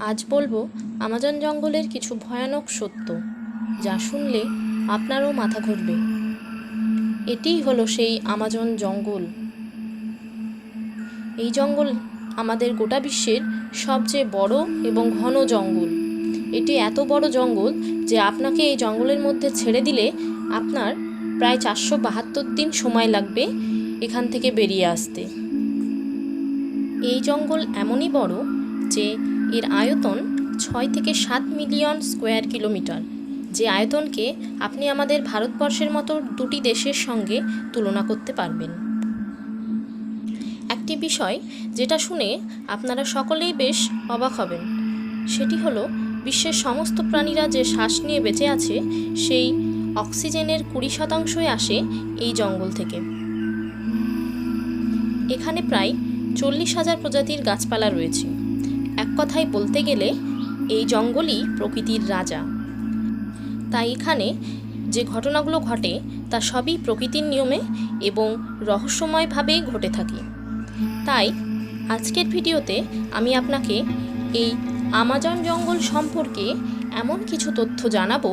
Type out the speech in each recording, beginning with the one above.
আজ বলব, আমাজন জঙ্গলের কিছু ভয়ানক সত্য, যা শুনলে আপনারও মাথা ঘুরবে। এটিই হলো সেই আমাজন জঙ্গল। এই জঙ্গল আমাদের গোটা বিশ্বের সবচেয়ে বড় এবং ঘন জঙ্গল। এটি এত বড় জঙ্গল যে আপনাকে এই জঙ্গলের মধ্যে ছেড়ে দিলে আপনার প্রায় চারশো বাহাত্তর দিন সময় লাগবে এখান থেকে বেরিয়ে আসতে। এই জঙ্গল এমনই বড় যে এর আয়তন ছয় থেকে সাত মিলিয়ন স্কোয়ার কিলোমিটার, যে আয়তনকে আপনি আমাদের ভারতবর্ষের মতো দুটি দেশের সঙ্গে তুলনা করতে পারবেন। একটি বিষয় যেটা শুনে আপনারা সকলেই বেশ অবাক হবেন, সেটি হলো বিশ্বের সমস্ত প্রাণীরা যে শ্বাস নিয়ে বেঁচে আছে, সেই অক্সিজেনের কুড়ি শতাংশই আসে এই জঙ্গল থেকে। এখানে প্রায় চল্লিশ হাজার প্রজাতির গাছপালা রয়েছে। কথায় বলতে গেলে এই জঙ্গলই প্রকৃতির রাজা। তাই এখানে যে ঘটনাগুলো ঘটে, তা সবই প্রকৃতির নিয়মে এবং রহস্যময়ভাবেই ঘটে থাকে। তাই আজকের ভিডিওতে আমি আপনাকে এই আমাজন জঙ্গল সম্পর্কে এমন কিছু তথ্য জানাব,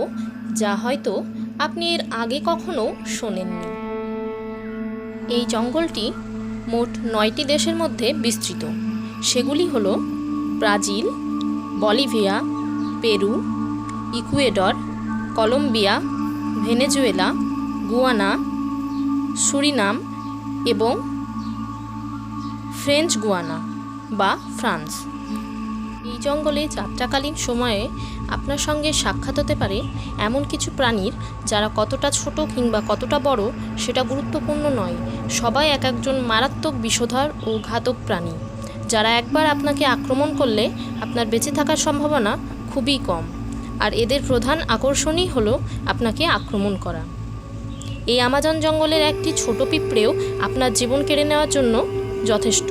যা হয়তো আপনি এর আগে কখনো শোনেননি। এই জঙ্গলটি মোট নয়টি দেশের মধ্যে বিস্তৃত। সেগুলি হলো Brazil, Bolivia, Peru, Ecuador, Colombia, Venezuela, Guyana, Suriname এবং ফ্রেঞ্চ গুয়ানা বা ফ্রান্স। এই জঙ্গলে যাত্রাকালীন সময়ে আপনার সঙ্গে সাক্ষাৎ হতে পারে এমন কিছু প্রাণীর যারা কতটা ছোট কিংবা কতটা বড় সেটা গুরুত্বপূর্ণ নয়। সবাই এক একজন মারাত্মক বিষধর ও ঘাতক প্রাণী। যারা একবার আপনাকে আক্রমণ করলে আপনার বেঁচে থাকার সম্ভাবনা খুবই কম। আর এদের প্রধান আকর্ষণই হলো আপনাকে আক্রমণ করা। এই আমাজন জঙ্গলের একটি ছোট পিঁপড়েও আপনার জীবন কেড়ে নেওয়ার জন্য যথেষ্ট।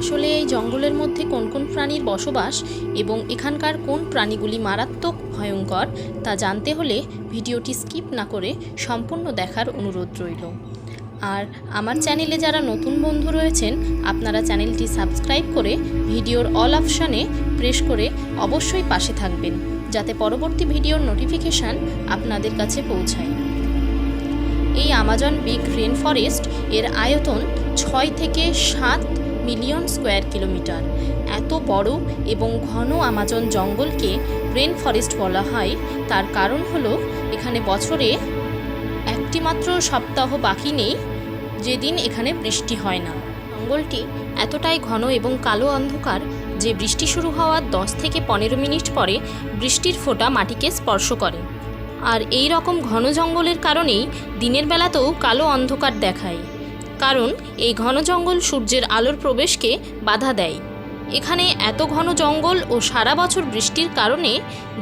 আসলে এই জঙ্গলের মধ্যে কোন কোন প্রাণীর বসবাস এবং এখানকার কোন প্রাণীগুলি মারাত্মক ভয়ঙ্কর তা জানতে হলে ভিডিওটি স্কিপ না করে সম্পূর্ণ দেখার অনুরোধ রইল। আর আমার চ্যানেলে যারা নতুন বন্ধু রয়েছেন, আপনারা চ্যানেলটি সাবস্ক্রাইব করে ভিডিওর অল অপশানে প্রেস করে অবশ্যই পাশে থাকবেন, যাতে পরবর্তী ভিডিওর নোটিফিকেশান আপনাদের কাছে পৌঁছায়। এই আমাজন বিগ রেন ফরেস্ট এর আয়তন ছয় থেকে সাত মিলিয়ন স্কোয়ার কিলোমিটার। এত বড় এবং ঘন আমাজন জঙ্গলকে রেন ফরেস্ট বলা হয়। তার কারণ হলো, এখানে বছরে একটি মাত্র সপ্তাহ বাকি নেই যেদিন এখানে বৃষ্টি হয় না। জঙ্গলটি এতটাই ঘন এবং কালো অন্ধকার যে বৃষ্টি শুরু হওয়ার দশ থেকে পনেরো মিনিট পরে বৃষ্টির ফোঁটা মাটিকে স্পর্শ করে। আর এই রকম ঘন জঙ্গলের কারণেই দিনের বেলাতেও কালো অন্ধকার দেখায়। কারণ এই ঘন জঙ্গল সূর্যের আলোর প্রবেশকে বাধা দেয়। এখানে এত ঘন জঙ্গল ও সারা বছর বৃষ্টির কারণে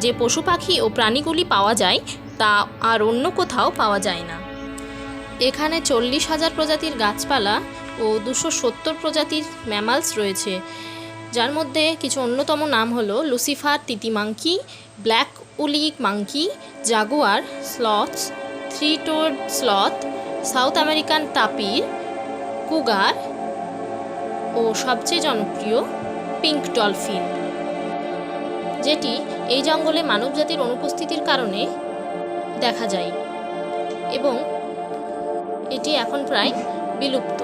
যে পশু পাখি ও প্রাণীগুলি পাওয়া যায় তা আর অন্য কোথাও পাওয়া যায় না। এখানে চল্লিশ হাজার প্রজাতির গাছপালা ও দুশো সত্তর প্রজাতির ম্যামালস রয়েছে। যার মধ্যে কিছু অন্যতম নাম হলো Lucifer titi monkey, black woolly monkey, jaguar sloths three toed sloth, South American tapir, cougar ও সবচেয়ে জনপ্রিয় পিঙ্ক ডলফিন। যেটি এই জঙ্গলে মানবজাতির অনুপস্থিতির কারণে দেখা যায় এবং এটি এখন প্রায় বিলুপ্ত।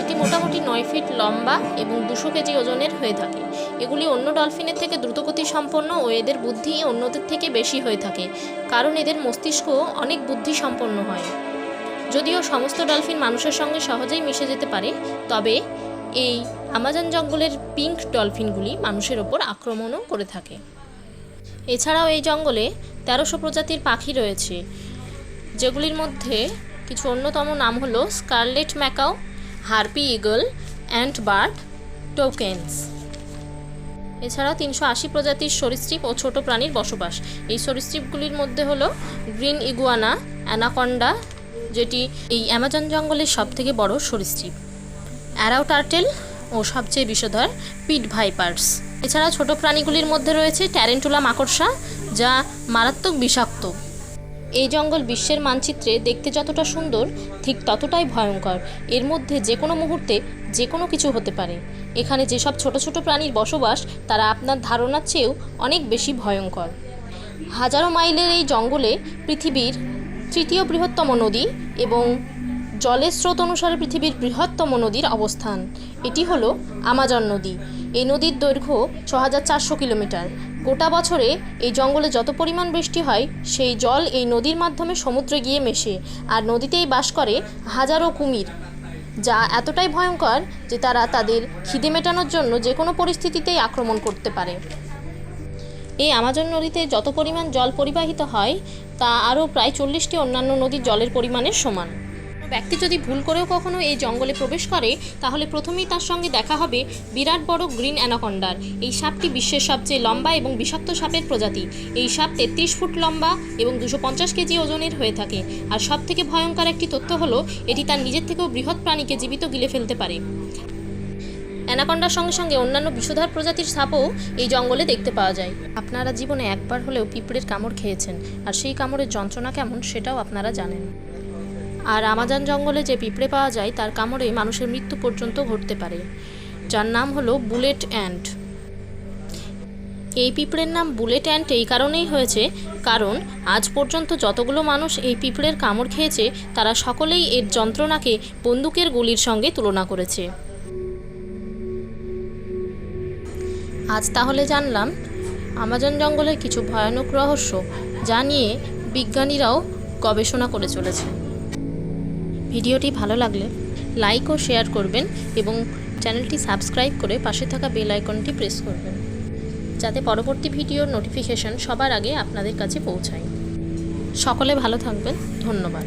এটি মোটামুটি নয় ফিট লম্বা এবং দুশো কেজি ওজনের হয়ে থাকে। এগুলি অন্য ডলফিনের থেকে দ্রুতগতি সম্পন্ন ও এদের বুদ্ধি অন্যদের থেকে বেশি হয়ে থাকে, কারণ এদের মস্তিষ্ক অনেক বুদ্ধি সম্পন্ন হয়। যদিও সমস্ত ডলফিন মানুষের সঙ্গে সহজেই মিশে যেতে পারে, তবে এই আমাজন জঙ্গলের পিঙ্ক ডলফিনগুলি মানুষের ওপর আক্রমণও করে থাকে। এছাড়াও এই জঙ্গলে তেরোশো প্রজাতির পাখি রয়েছে, যেগুলির মধ্যে কিছু অন্যতম নাম হলো scarlet macaw, harpy eagle and bird toucans. এছাড়াও তিনশো আশি প্রজাতির সরীসৃপ ও ছোট প্রাণীর বসবাস। এই সরীসৃপগুলির মধ্যে হলো গ্রিন ইগুয়ানা, অ্যানাকন্ডা, যেটি এই অ্যামাজন জঙ্গলের সবথেকে বড় সরীসৃপ। অ্যারাও টার্টেল ও সবচেয়ে বিষধর পিট ভাইপার্স। এছাড়া ছোট প্রাণীগুলির মধ্যে রয়েছে ট্যারেন্টুলা মাকড়সা যা মারাত্মক বিষাক্ত। এই জঙ্গল বিশ্বের মানচিত্রে দেখতে যতটা সুন্দর, ঠিক ততটাই ভয়ঙ্কর। এর মধ্যে যে কোনো মুহূর্তে যে কোনো কিছু হতে পারে। এখানে যেসব ছোট ছোট প্রাণীর বসবাস, তারা আপনার ধারণার চেয়েও অনেক বেশি ভয়ঙ্কর। হাজারো মাইলের এই জঙ্গলে পৃথিবীর তৃতীয় বৃহত্তম নদী এবং জলের স্রোত অনুসারে পৃথিবীর বৃহত্তম নদীর অবস্থান। এটি হলো আমাজন নদী। এই নদীর দৈর্ঘ্য ছ হাজার চারশো কিলোমিটার। গোটা বছরে এই জঙ্গলে যত পরিমাণ বৃষ্টি হয়, সেই জল এই নদীর মাধ্যমে সমুদ্রে গিয়ে মেশে আর নদীতেই বাস করে হাজারো কুমির, যা এতটাই ভয়ঙ্কর যে তারা তাদের খিদে মেটানোর জন্য যে কোনো পরিস্থিতিতেই আক্রমণ করতে পারে। এই আমাজন নদীতে যত পরিমাণ জল পরিবাহিত হয়, তা আরও প্রায় চল্লিশটি অন্যান্য নদীর জলের পরিমাণের সমান। ব্যক্তি যদি ভুল করেও কখনো এই জঙ্গলে প্রবেশ করে, তাহলে প্রথমেই তার সঙ্গে দেখা হবে বিরাট বড় গ্রিন অ্যানাকন্ডার। এই সাপটি বিশ্বের সবচেয়ে লম্বা এবং বিষাক্ত সাপের প্রজাতি। এই সাপ তেত্রিশ ফুট লম্বা এবং দুশো পঞ্চাশ কেজি ওজনের হয়ে থাকে। আর সব থেকে ভয়ঙ্কর একটি তথ্য হলো, এটি তার নিজের থেকেও বৃহৎ প্রাণীকে জীবিত গিলে ফেলতে পারে। অ্যানাকন্ডার সঙ্গে সঙ্গে অন্যান্য বিষধর প্রজাতির সাপও এই জঙ্গলে দেখতে পাওয়া যায়। আপনারা জীবনে একবার হলেও পিঁপড়ের কামড় খেয়েছেন, আর সেই কামড়ের যন্ত্রণা কেমন সেটাও আপনারা জানেন। আর আমাজন জঙ্গলে যে পিঁপড়ে পাওয়া যায়, তার কামড়ে মানুষের মৃত্যু পর্যন্ত ঘটতে পারে। যার নাম হলো বুলেট অ্যান্ট। এই পিঁপড়ের নাম বুলেট অ্যান্ট এই কারণেই হয়েছে, কারণ আজ পর্যন্ত যতগুলো মানুষ এই পিঁপড়ের কামড় খেয়েছে, তারা সকলেই এর যন্ত্রণাকে বন্দুকের গুলির সঙ্গে তুলনা করেছে। আজ তাহলে জানলাম, আমাজন জঙ্গলের কিছু ভয়ানক রহস্য যা নিয়ে বিজ্ঞানীরাও গবেষণা করে চলেছে ভিডিওটি ভালো লাগলে লাইক ও শেয়ার করবেন এবং চ্যানেলটি সাবস্ক্রাইব করে পাশে থাকা বেল আইকনটি প্রেস করবেন, যাতে পরবর্তী ভিডিওর নোটিফিকেশন সবার আগে আপনাদের কাছে পৌঁছায়। সকলে ভালো থাকবেন, ধন্যবাদ।